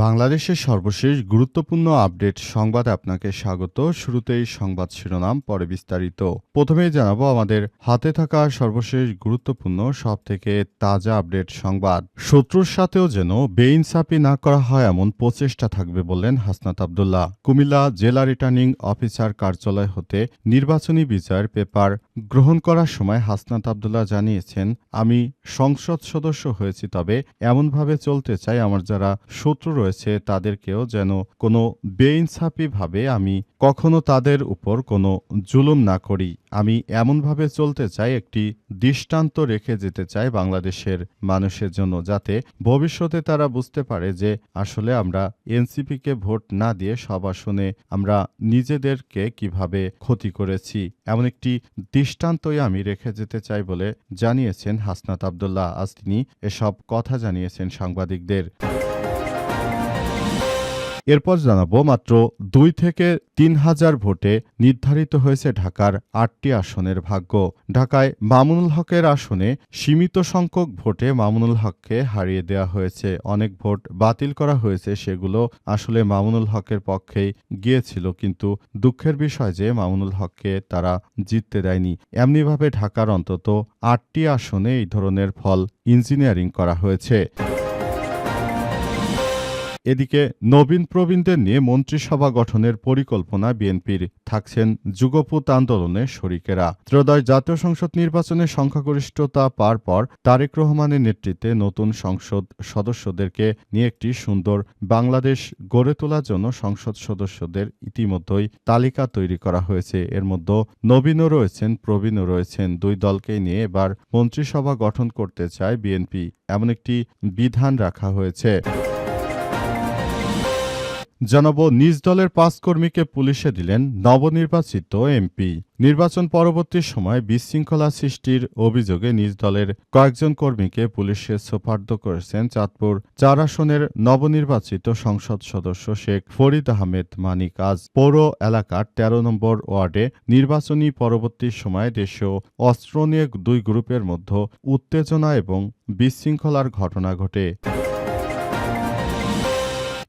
বাংলাদেশের সর্বশেষ গুরুত্বপূর্ণ আপডেট সংবাদ আপনাকে স্বাগত। শুরুতেই সংবাদ শিরোনাম, পরে বিস্তারিত। প্রথমেই জানাব আমাদের হাতে থাকা সর্বশেষ গুরুত্বপূর্ণ সব থেকে তাজা আপডেট সংবাদ। শত্রুর সাথেও যেন বেইনসাফি না করা হয় এমন প্রচেষ্টা থাকবে বললেন হাসনাত আবদুল্লাহ। কুমিল্লা জেলা রিটার্নিং অফিসার কার্যালয় হতে নির্বাচনী বিচার পেপার গ্রহণ করার সময় হাসনাত আবদুল্লাহ জানিয়েছেন, আমি সংসদ সদস্য হয়েছি, তবে এমনভাবে চলতে চাই, আমার যারা শত্রু রয়েছে তাদেরকেও যেন কোনো বেইনসাফিভাবে আমি কখনো তাদের উপর কোনো জুলুম না করি। আমি এমনভাবে চলতে চাই, একটি দৃষ্টান্ত রেখে যেতে চাই বাংলাদেশের মানুষের জন্য, যাতে ভবিষ্যতে তারা বুঝতে পারে যে আসলে আমরা এনসিপিকে ভোট না দিয়ে সব আসনে আমরা নিজেদেরকে কীভাবে ক্ষতি করেছি। এমন একটি দৃষ্টান্তই আমি রেখে যেতে চাই বলে জানিয়েছেন হাসনাত আবদুল্লাহ। আজ তিনি এসব কথা জানিয়েছেন সাংবাদিকদের। এরপর জানাব মাত্র দুই থেকে তিন হাজার ভোটে নির্ধারিত হয়েছে ঢাকার আটটি আসনের ভাগ্য। ঢাকায় মামুনুল হকের আসনে সীমিত সংখ্যক ভোটে মামুনুল হককে হারিয়ে দেওয়া হয়েছে। অনেক ভোট বাতিল করা হয়েছে, সেগুলো আসলে মামুনুল হকের পক্ষেই গিয়েছিল, কিন্তু দুঃখের বিষয় যে মামুনুল হককে তারা জিততে দেয়নি। এমনিভাবে ঢাকার অন্তত আটটি আসনে এই ধরনের ফল ইঞ্জিনিয়ারিং করা হয়েছে। এদিকে নবীন প্রবীণদের নিয়ে মন্ত্রিসভা গঠনের পরিকল্পনা বিএনপির, থাকছেন যুগপুত আন্দোলনের শরিকেরা। ত্রয়োদশ জাতীয় সংসদ নির্বাচনে সংখ্যাগরিষ্ঠতা পার পর তারেক রহমানের নেতৃত্বে নতুন সংসদ সদস্যদেরকে নিয়ে একটি সুন্দর বাংলাদেশ গড়ে তোলার জন্য সংসদ সদস্যদের ইতিমধ্যেই তালিকা তৈরি করা হয়েছে। এর মধ্যে নবীনও রয়েছেন, প্রবীণও রয়েছেন। দুই দলকে নিয়ে এবার মন্ত্রিসভা গঠন করতে চায় বিএনপি। এমন একটি বিধান রাখা হয়েছে। জানাব নিজ দলের পাঁচ কর্মীকে পুলিশে দিলেন নবনির্বাচিত এমপি। নির্বাচন পরবর্তী সময় বিশৃঙ্খলা সৃষ্টির অভিযোগে নিজ দলের কয়েকজন কর্মীকে পুলিশে সোপার্দ করেছেন চাঁদপুর চার আসনের নবনির্বাচিত সংসদ সদস্য শেখ ফরিদ আহমেদ মানিক। আজ পৌর এলাকার ১৩ নম্বর ওয়ার্ডে নির্বাচনী পরবর্তী সময়ে দেশীয় অস্ত্র নিয়ে দুই গ্রুপের মধ্যে উত্তেজনা এবং বিশৃঙ্খলার ঘটনা ঘটে।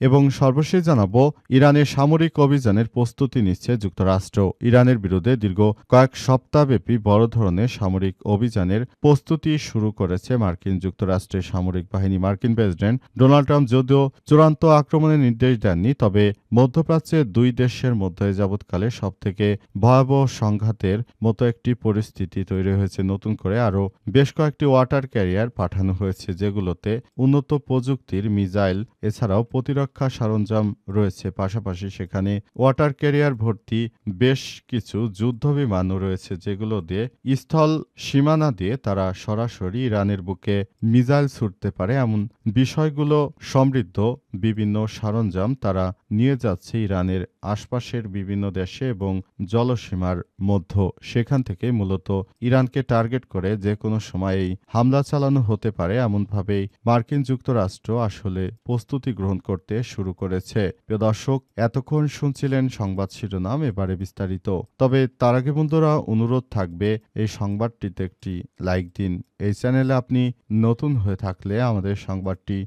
এবং সর্বশেষ জানাব, ইরানের সামরিক অভিযানের প্রস্তুতি নিচ্ছে যুক্তরাষ্ট্র। ইরানের বিরুদ্ধে দীর্ঘ কয়েক সপ্তাহব্যাপী বড় ধরনের সামরিক অভিযানের প্রস্তুতি শুরু করেছে মার্কিন যুক্তরাষ্ট্রের সামরিক বাহিনী। মার্কিন প্রেসিডেন্ট ডোনাল্ড ট্রাম্প যদিও চূড়ান্ত আক্রমণের নির্দেশ দেননি, তবে মধ্যপ্রাচ্যের দুই দেশের মধ্যে যাবৎকালে সবথেকে ভয়াবহ সংঘাতের মতো একটি পরিস্থিতি তৈরি হয়েছে। নতুন করে আরও বেশ কয়েকটি ওয়াটার ক্যারিয়ার পাঠানো হয়েছে, যেগুলোতে উন্নত প্রযুক্তির মিজাইল এছাড়াও প্রতিরক্ষা প্রতিরক্ষা সরঞ্জাম রয়েছে। পাশাপাশি সেখানে ওয়াটার ক্যারিয়ার ভর্তি বেশ কিছু যুদ্ধ বিমানও রয়েছে, যেগুলো দিয়ে স্থল সীমানা দিয়ে তারা সরাসরি ইরানের বুকে মিজাইল ছুটতে পারে। এমন বিষয়গুলো সমৃদ্ধ বিভিন্ন সরঞ্জাম তারা নিয়ে যাচ্ছে ইরানের আশপাশের বিভিন্ন দেশে এবং জলসীমার মধ্য, সেখান থেকে মূলত ইরানকে টার্গেট করে যে কোনো সময় এই হামলা চালানো হতে পারে। এমনভাবেই মার্কিন যুক্তরাষ্ট্র আসলে প্রস্তুতি গ্রহণ করতে শুরু করেছে। প্রিয় দর্শক, এতক্ষণ শুনছিলেন সংবাদ শিরোনাম, এবারে বিস্তারিত। তবে তার আগে বন্ধুরা, অনুরোধ থাকবে এই সংবাদটিতে একটি লাইক দিন। এই চ্যানেলে আপনি নতুন হয়ে থাকলে আমাদের সংবাদটি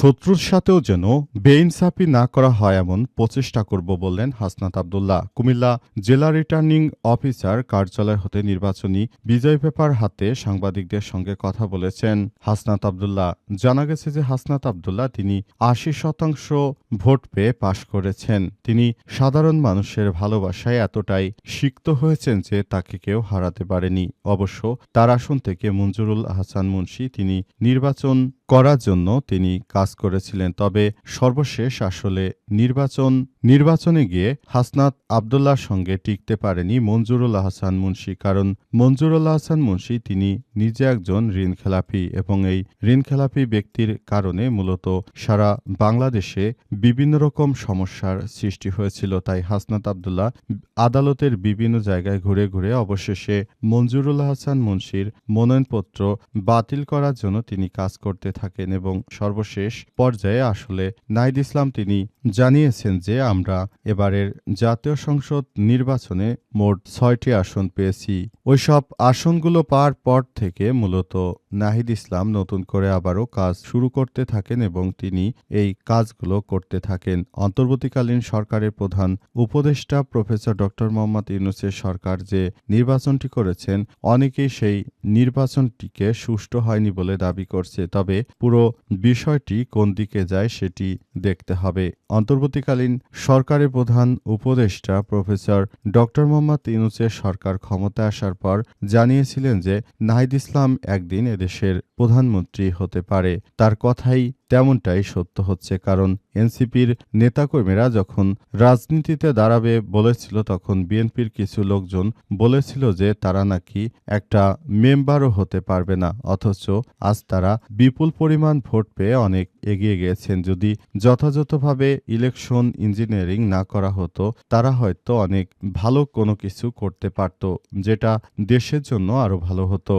শত্রুর সাথেও যেন বেইনসাফি না করা হয় এমন প্রচেষ্টা করব বললেন হাসনাত আবদুল্লাহ। কুমিল্লা জেলা রিটার্নিং অফিসার কার্যালয় হতে নির্বাচনী বিজয় পেপার হাতে সাংবাদিকদের সঙ্গে কথা বলেছেন হাসনাত আবদুল্লাহ। জানা গেছে যে হাসনাত আবদুল্লাহ তিনি আশি শতাংশ ভোট পেয়ে পাশ করেছেন। তিনি সাধারণ মানুষের ভালোবাসায় এতটাই সিক্ত হয়েছেন যে তাকে কেউ হারাতে পারেনি। অবশ্য তার আসন থেকে মঞ্জুরুল আহসান মুন্সি তিনি নির্বাচন করার জন্য তিনি কাজ করেছিলেন তবে সর্বশেষ আসলে নির্বাচন, নির্বাচনে গিয়ে হাসনাত আবদুল্লার সঙ্গে টিকতে পারেনি মঞ্জুরুল হাসান মুন্সি। কারণ মঞ্জুরুল হাসান মুন্সি তিনি নিজে একজন ঋণখেলাপি এবং এই ঋণখেলাপি ব্যক্তির কারণে মূলত সারা বাংলাদেশে বিভিন্ন রকম সমস্যার সৃষ্টি হয়েছিল। তাই হাসনাত আবদুল্লাহ আদালতের বিভিন্ন জায়গায় ঘুরে ঘুরে অবশেষে মঞ্জুরুল হাসান মুন্সির মনোনয়নপত্র বাতিল করার জন্য তিনি কাজ করতে থাকেন এবং সর্বশেষ পর্যায়ে আসলে নাইদ ইসলাম তিনি জানিয়েছেন যে আমরা এবারের জাতীয় সংসদ নির্বাচনে মোট ছয়টি আসন পেয়েছি। ওইসব আসনগুলো পাওয়ার পর থেকে মূলত নাহিদ ইসলাম নতুন করে আবারও কাজ শুরু করতে থাকেন এবং তিনি এই কাজগুলো করতে থাকেন। অন্তর্বর্তীকালীন সরকারের প্রধান উপদেষ্টা প্রফেসর ডক্টর মোহাম্মদ ইউনুসের সরকার যে নির্বাচনটি করেছেন, অনেকেই সেই নির্বাচনটিকে সুষ্ঠু হয়নি বলে দাবি করছে। তবে পুরো বিষয়টি কোন দিকে যায় সেটি দেখতে হবে। অন্তর্বর্তীকালীন সরকারের প্রধান উপদেষ্টা প্রফেসর ড মোহাম্মদ ইউনুসের সরকার ক্ষমতায় আসার পর জানিয়েছিলেন যে নাহিদ ইসলাম একদিন এদেশের প্রধানমন্ত্রী হতে পারে। তার কথাই তেমনটাই সত্য হচ্ছে, কারণ এনসিপির নেতাকর্মীরা যখন রাজনীতিতে দাঁড়াবে বলেছিল, তখন বিএনপির কিছু লোকজন বলেছিল যে তারা নাকি একটা মেম্বারও হতে পারবে না, অথচ আজ তারা বিপুল পরিমাণ ভোট পেয়ে অনেক এগিয়ে গিয়েছেন যদি যথাযথভাবে ইলেকশন ইঞ্জিনিয়ারিং না করা হতো, তারা হয়তো অনেক ভালো কোনো কিছু করতে পারত, যেটা দেশের জন্য আরও ভালো হতো।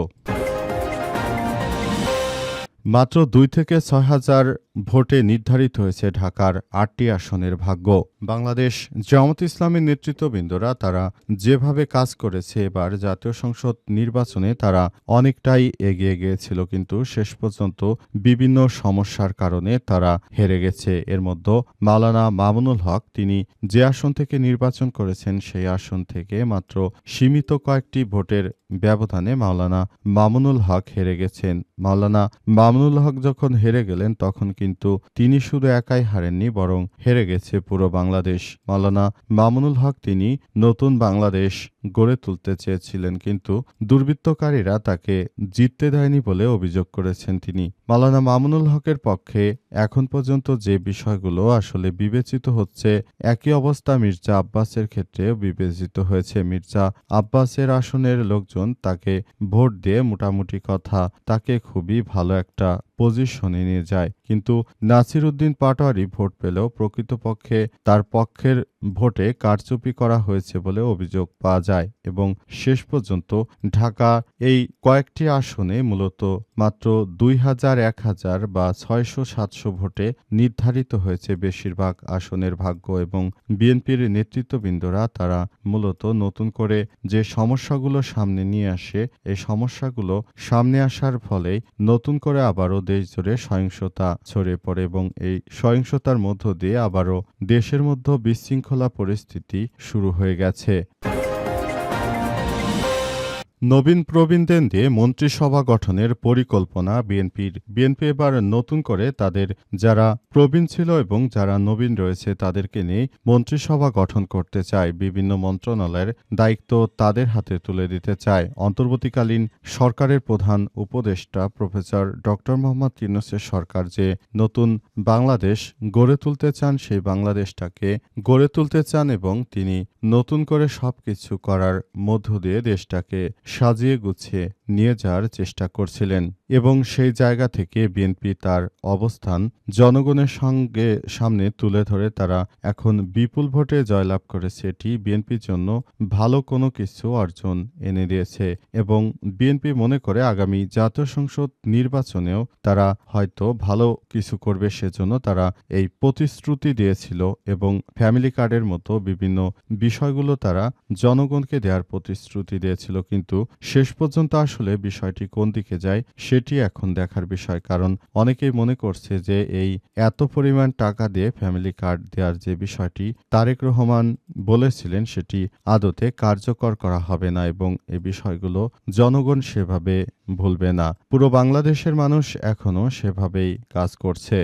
মাত্র দুই থেকে ছয় হাজার ভোটে নির্ধারিত হয়েছে ঢাকার আটটি আসনের ভাগ্য। বাংলাদেশ জামাত ইসলামের নেতৃত্ববৃন্দরা তারা যেভাবে কাজ করেছে এবার জাতীয় সংসদ নির্বাচনে তারা অনেকটাই এগিয়ে গিয়েছিল, কিন্তু শেষ পর্যন্ত বিভিন্ন সমস্যার কারণে তারা হেরে গেছে। এর মধ্যে মাওলানা মামুনুল হক, তিনি যে আসন থেকে নির্বাচন করেছেন সেই আসন থেকে মাত্র সীমিত কয়েকটি ভোটের ব্যবধানে মাওলানা মামুনুল হক হেরে গেছেন। মাওলানা মামুনুল হক যখন হেরে গেলেন, তখন কিন্তু তিনি শুধু একাই হারেননি, বরং হেরে গেছে পুরো বাংলাদেশ। মাওলানা মামুনুল হক তিনি নতুন বাংলাদেশ গড়ে তুলতে চেয়েছিলেন, কিন্তু দুর্বৃত্তকারীরা তাকে জিততে দেয়নি বলে অভিযোগ করেছেন তিনি। মালানা মামুনুল হকের পক্ষে এখন পর্যন্ত যে বিষয়গুলো আসলে বিবেচিত হচ্ছে, একই অবস্থা মির্জা আব্বাসের ক্ষেত্রেও বিবেচিত হয়েছে। মির্জা আব্বাসের আসনের লোকজন তাকে ভোট দিয়ে মোটামুটি কথা, তাকে খুবই ভালো একটা পজিশনে নিয়ে যায়। কিন্তু নাসির উদ্দিন পাটোয়ারি ভোট পেলেও প্রকৃতপক্ষে তার পক্ষের ভোটে কারচুপি করা হয়েছে বলে অভিযোগ পাওয়া যায় এবং শেষ পর্যন্ত ঢাকা এই কয়েকটি আসনে মূলত মাত্র দুই হাজার, এক হাজার বা ছয়শো, সাতশো ভোটে নির্ধারিত হয়েছে বেশিরভাগ আসনের ভাগ্য এবং বিএনপির নেতৃত্ববৃন্দরা তারা মূলত নতুন করে যে সমস্যাগুলো সামনে নিয়ে আসে, এই সমস্যাগুলো সামনে আসার ফলে নতুন করে আবারও দেশ জুড়ে সহিংসতা ছড়িয়ে পড়ে এবং এই সহিংসতার মধ্য দিয়ে আবারও দেশের মধ্যে বিশৃঙ্খলা পরিস্থিতি শুরু হয়ে গেছে। নবীন প্রবীণদের দিয়ে মন্ত্রিসভা গঠনের পরিকল্পনা বিএনপির। বিএনপি এবার নতুন করে তাদের যারা প্রবীণ ছিল এবং যারা নবীন রয়েছে তাদেরকে নিয়ে মন্ত্রিসভা গঠন করতে চায়। বিভিন্ন মন্ত্রণালয়ের দায়িত্ব তাদের হাতে তুলে দিতে চায়। অন্তর্বর্তীকালীন সরকারের প্রধান উপদেষ্টা প্রফেসর ডক্টর মোহাম্মদ ইউনুসের সরকার যে নতুন বাংলাদেশ গড়ে তুলতে চান, সেই বাংলাদেশটাকে গড়ে তুলতে চান এবং তিনি নতুন করে সবকিছু করার মধ্য দিয়ে দেশটাকে সাজিয়ে গুছিয়ে নিয়ে যাওয়ার চেষ্টা করছিলেন। এবং সেই জায়গা থেকে বিএনপি তার অবস্থান জনগণের সঙ্গে সামনে তুলে ধরে। তারা এখন বিপুল ভোটে জয়লাভ করেছে। এটি বিএনপির জন্য ভালো কোনো কিছু অর্জন এনে দিয়েছে এবং বিএনপি মনে করে আগামী জাতীয় সংসদ নির্বাচনেও তারা হয়তো ভালো কিছু করবে। সেজন্য তারা এই প্রতিশ্রুতি দিয়েছিল এবং ফ্যামিলি কার্ডের মতো বিভিন্ন বিষয়গুলো তারা জনগণকে দেওয়ার প্রতিশ্রুতি দিয়েছিল। কিন্তু শেষ পর্যন্ত আসলে বিষয়টি কোন দিকে যায় সেটি এখন দেখার বিষয়। কারণ অনেকেই মনে করছে যে এই এত পরিমাণ টাকা দিয়ে ফ্যামিলি কার্ড দেওয়ার যে বিষয়টি তারেক রহমান বলেছিলেন সেটি আদতে কার্যকর করা হবে না এবং এই বিষয়গুলো জনগণ সেভাবে ভুলবে না। পুরো বাংলাদেশের মানুষ এখনও সেভাবেই কাজ করছে।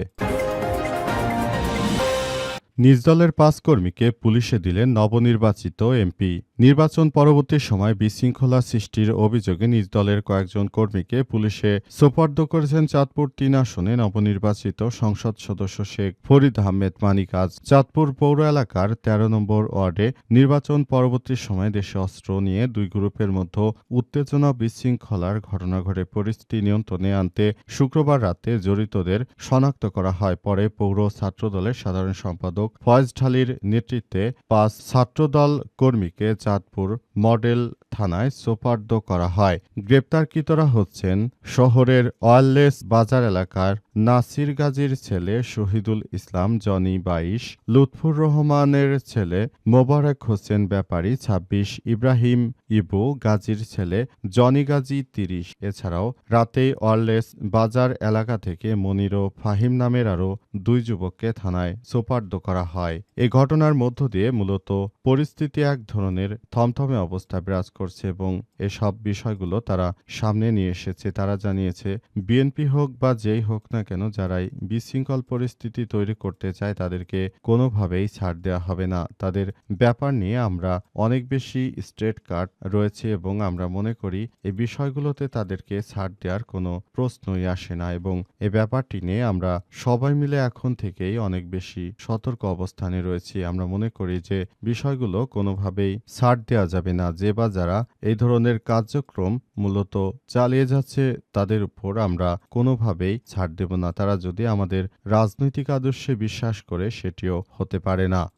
নিজ দলের পাঁচ কর্মীকে পুলিশে দিলেন নবনির্বাচিত এমপি। নির্বাচন পরবর্তী সময় বিশৃঙ্খলা সৃষ্টির অভিযোগে নিজ দলের কয়েকজন কর্মীকে পুলিশে সোপর্দ করেছেন চাঁদপুর তিন আসনে নবনির্বাচিত সংসদ সদস্য শেখ ফরিদ আহমেদ মানিক। আজ চাঁদপুর পৌর এলাকার তেরো নম্বর ওয়ার্ডে নির্বাচন পরবর্তী সময় দেশে অস্ত্র নিয়ে দুই গ্রুপের মধ্যে উত্তেজনা বিশৃঙ্খলার ঘটনা ঘটে। পরিস্থিতি নিয়ন্ত্রণে আনতে শুক্রবার রাতে জড়িতদের শনাক্ত করা হয়। পরে পৌর ছাত্রদলের সাধারণ সম্পাদক ফয়েজ ঢালির নেতৃত্বে পাঁচ ছাত্রদল কর্মীকে চাঁদপুর মডেল থানায় সোপার্দ করা হয়। গ্রেপ্তারকৃতরা হচ্ছেন শহরের ওয়ারলেস বাজার এলাকার নাসির গাজীর ছেলে শহীদুল ইসলাম, জনি বাইশ, লুৎফুর রহমানের ছেলে মোবারক হোসেন ব্যাপারী, ছাব্বিশ, ইব্রাহিম ইবু গাজীর ছেলে জনি গাজী তিরিশ। এছাড়াও রাতে ওয়ারলেস বাজার এলাকা থেকে মনির ও ফাহিম নামের আরও দুই যুবককে থানায় সোপার্দ করা হয়। এ ঘটনার মধ্য দিয়ে মূলত পরিস্থিতি এক ধরনের থমথমে অবস্থা বিরাজ করছে এবং এসব বিষয়গুলো তারা সামনে নিয়ে এসেছে। তারা জানিয়েছে, বিএনপি হোক বা যেই হোক না কেন, যারাই বিশৃঙ্খল পরিস্থিতি তৈরি করতে চায়, তাদেরকে কোনোভাবেই ছাড় দেওয়া হবে না। তাদের ব্যাপার নিয়ে আমরা অনেক বেশি স্ট্রেট কার্ড রয়েছে এবং আমরা মনে করি, এই বিষয়গুলোতে তাদেরকে ছাড় দেওয়ার কোনো প্রশ্নই আসে না এবং এ ব্যাপারটি নিয়ে আমরা সবাই মিলে এখন থেকেই অনেক বেশি সতর্ক অবস্থানে রয়েছি। আমরা মনে করি যে বিষয়গুলো কোনোভাবেই ছাড় দেওয়া যাবে না। যে বা যারা এই ধরনের কার্যক্রম মূলত চালিয়ে যাচ্ছে, তাদের উপর আমরা কোনোভাবেই ছাড় দেব না। তারা যদি আমাদের রাজনৈতিক আদর্শে বিশ্বাস করে, সেটিও হতে পারে না।